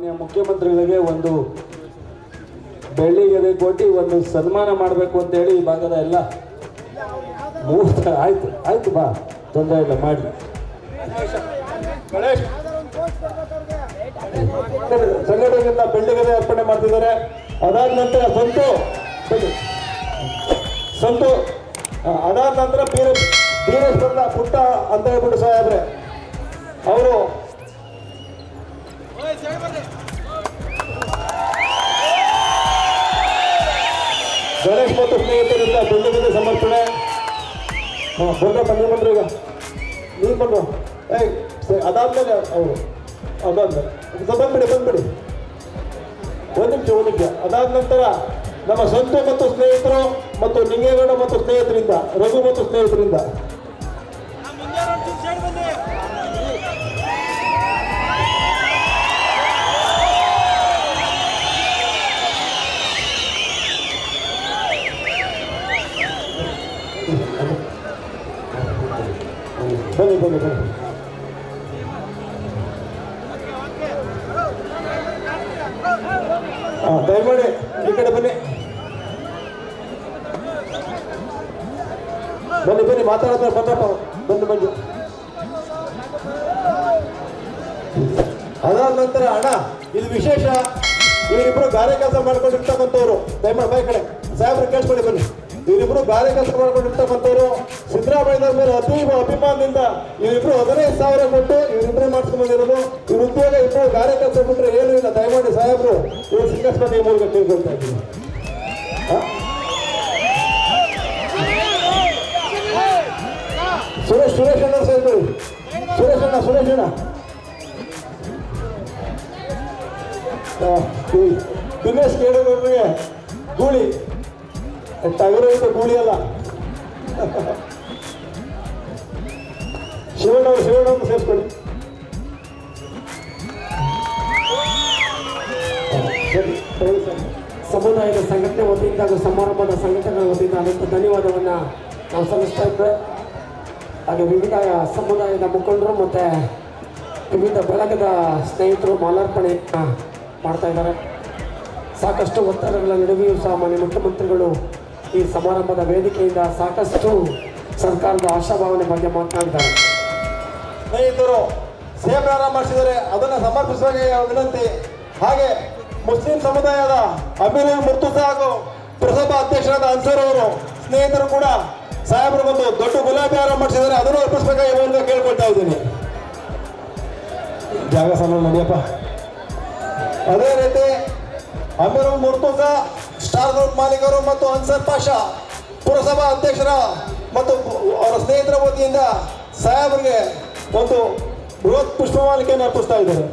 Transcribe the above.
ಮಾನ್ಯ ಮುಖ್ಯಮಂತ್ರಿಗಳಿಗೆ ಒಂದು ಬೆಳ್ಳಿಗೆರೆ ಕೊಟ್ಟು ಒಂದು ಸನ್ಮಾನ ಮಾಡಬೇಕು ಅಂತೇಳಿ ಈ ಭಾಗದ ಎಲ್ಲ ಮೂರ್ತ ಆಯ್ತು ಆಯ್ತು ಬಾ, ತೊಂದರೆ ಇಲ್ಲ ಮಾಡಿ ಸಂಘಟನೆಯಿಂದ ಬೆಳ್ಳಿಗೆರೆ ಅರ್ಪಣೆ ಮಾಡ್ತಿದ್ದಾರೆ. ಅದಾದ ನಂತರ ಸಂತು. ಸಂತು ಅದಾದ ನಂತರ ಬೀರ ಬೀರೇಶ್ವರನ ಪುಟ್ಟ ಅಂತ ಹೇಳ್ಬಿಟ್ಟು ಸಾಹೇಬ್ರೆ ಅವರು ಗಣೇಶ್ ಮತ್ತು ಸ್ನೇಹಿತರಿಂದ ಬೆಳ್ಳಿಗೆರೆ ಸಮರ್ಪಣೆ. ಹಾಂ ಬಂದ್ರೆ ಬನ್ನಿ ಬಂದ್ರು ಈಗ. ನೀವು ಬಂದು. ಏಯ್ ಅದಾದ್ಮೇಲೆ ಅವರು. ಅದಾದ್ಮೇಲೆ. ಬಂದ್ಬಿಡಿ ಬಂದ್ಬಿಡಿ. ಒಂದು ನಿಮಿಷ ಒಂದು ನಿಮಿಷ. ಅದಾದ ನಂತರ ನಮ್ಮ ಸಂತು ಮತ್ತು ಸ್ನೇಹಿತರು ಮತ್ತು ನಿಂಗೇಗೌಡ ಮತ್ತು ಸ್ನೇಹಿತರಿಂದ, ರಘು ಮತ್ತು ಸ್ನೇಹಿತರಿಂದ. ಬನ್ನಿ ಬನ್ನಿ ಬನ್ನಿ. ದಯಮಾಡಿ ಈ ಕಡೆ ಬನ್ನಿ. ಬನ್ನಿ ಬನ್ನಿ ಮಾತಾಡಿದ್ರೆ ಬಂದಪ್ಪ. ಬಂದು ಬಂದು ಅದಾದ ನಂತರ ಅಣ್ಣ ಇದು ವಿಶೇಷ, ಇವರಿಬ್ರು ಗಾರೆ ಕೆಲಸ ಮಾಡ್ಕೊಂಡಿರ್ತಕ್ಕಂಥವ್ರು. ದಯಮಾಡಿ ಬಾಯ್ ಕಡೆ. ಸಾಹೇಬ್ರು, ಕೇಳಿಸ್ಕೊಳ್ಳಿ ಬನ್ನಿ. ಇವರಿಬ್ರು ಬ್ಯಾರೆ ಕೆಲಸ ಮಾಡ್ಕೊಂಡಿರ್ತಕ್ಕಂಥವ್ರು ಸಿದ್ದರಾಮಯ್ಯ ಮೇಲೆ ಅತಿ ಅಭಿಮಾನದಿಂದ ಇವರಿಬ್ರು ಹದಿನೈದು ಸಾವಿರ ಕೊಟ್ಟು ಇವರಿಬ್ರು ಮಾಡ್ಕೊಂಡು ಬಂದಿರೋದು. ಇವ್ರ ಉದ್ಯೋಗ ಇಬ್ರು ಗಾರೆ ಕೆಲಸ ಬಿಟ್ಟರೆ ಏನು ಇಲ್ಲ. ದಯಮಾಡಿ ಸಾಹೇಬ್ರು, ಇವ್ರು ಸಿಂಗಸ್ಪತಿ ಮೂಲಕ ತಿಳ್ಕೊಳ್ತಾ ಇದ್ದೀನಿ. ಹಾ? ಸುರೇಶ್ ಸುರೇಶ್ ಅಣ್ಣ ಸಾಹೇಬ್ರು ಸುರೇಶ್ ಅಣ್ಣ ಸುರೇಶ್ ಅಣ್ಣ. ದಿನೇಶ್ ಕೇಳಿದವ್ರಿಗೆ ಗೂಳಿ. ಟಗರು ಗೂಳಿಯಲ್ಲ ಶಿವಣ್ಣವ್ರು ಶಿವಣ್ಣವ್ರು ಸೇರಿಸ್ಕೊಳ್ಳಿ ಸರಿ ಸರಿ ಸರಿ. ಸಮುದಾಯದ ಸಂಘಟನೆ ವತಿಯಿಂದ ಹಾಗೂ ಸಮಾರಂಭದ ಸಂಘಟನೆಗಳ ವತಿಯಿಂದ ಅನಂತ ಧನ್ಯವಾದವನ್ನು ನಾವು ಸಲ್ಲಿಸ್ತಾ ಇದ್ದೆ. ಹಾಗೆ ವಿವಿಧ ಸಮುದಾಯದ ಮುಖಂಡರು ಮತ್ತು ವಿವಿಧ ಬಳಗದ ಸ್ನೇಹಿತರು ಮಾಲಾರ್ಪಣೆ ಮಾಡ್ತಾ ಇದ್ದಾರೆ. ಸಾಕಷ್ಟು ಒತ್ತಡಗಳ ನಡುವೆಯೂ ಸಹ ಮಾನ್ಯ ಮುಖ್ಯಮಂತ್ರಿಗಳು ಈ ಸಮಾರಂಭದ ವೇದಿಕೆಯಿಂದ ಸಾಕಷ್ಟು ಸರ್ಕಾರದ ಆಶಾಭಾವನೆ ಬಗ್ಗೆ ಮಾತನಾಡಿದ್ದಾರೆ. ಸ್ನೇಹಿತರು ಸೇವನ ಮಾಡಿಸಿದರೆ ಅದನ್ನು ಸಮರ್ಪಿಸುವಾಗೆ ವಿನಂತಿ? ಹಾಗೆ ಮುಸ್ಲಿಂ ಸಮುದಾಯದ ಅಭಿನಯ ಮುರ್ತುಸಾ ಹಾಗೂ ಪುರಸಭಾ ಅಧ್ಯಕ್ಷರಾದ ಅನ್ಸರ್ ಅವರು, ಸ್ನೇಹಿತರು ಕೂಡ ಸಾಹೇಬರಿಗೊಂದು ದೊಡ್ಡ ಗುಲಾಬಿ ಆರಂಭಿಸಿದರೆ ಮಾಡಿಸಿದರೆ ಅದನ್ನು ಅರ್ಪಿಸಬೇಕಾಗಿ ಮೂಲಕ ಕೇಳ್ಕೊಳ್ತಾ ಇದ್ದೀನಿ. ಜಾಗ ಸಲ ನಡಿಯಪ್ಪ. ಅದೇ ರೀತಿ ಅಮೀರ್ ಮುರ್ತುಸಾ ಗ್ರೂಪ್ ಮಾಲೀಕರು ಮತ್ತು ಅನ್ಸರ್ ಪಾಷಾ ಪುರಸಭಾ ಅಧ್ಯಕ್ಷರ ಮತ್ತು ಅವರ ಸ್ನೇಹಿತರ ವತಿಯಿಂದ ಸಾಹೇಬರಿಗೆ ಒಂದು ಬೃಹತ್ ಪುಷ್ಪಮಾಲಿಕೆಯನ್ನು ಅರ್ಪಿಸ್ತಾ ಇದ್ದಾರೆ.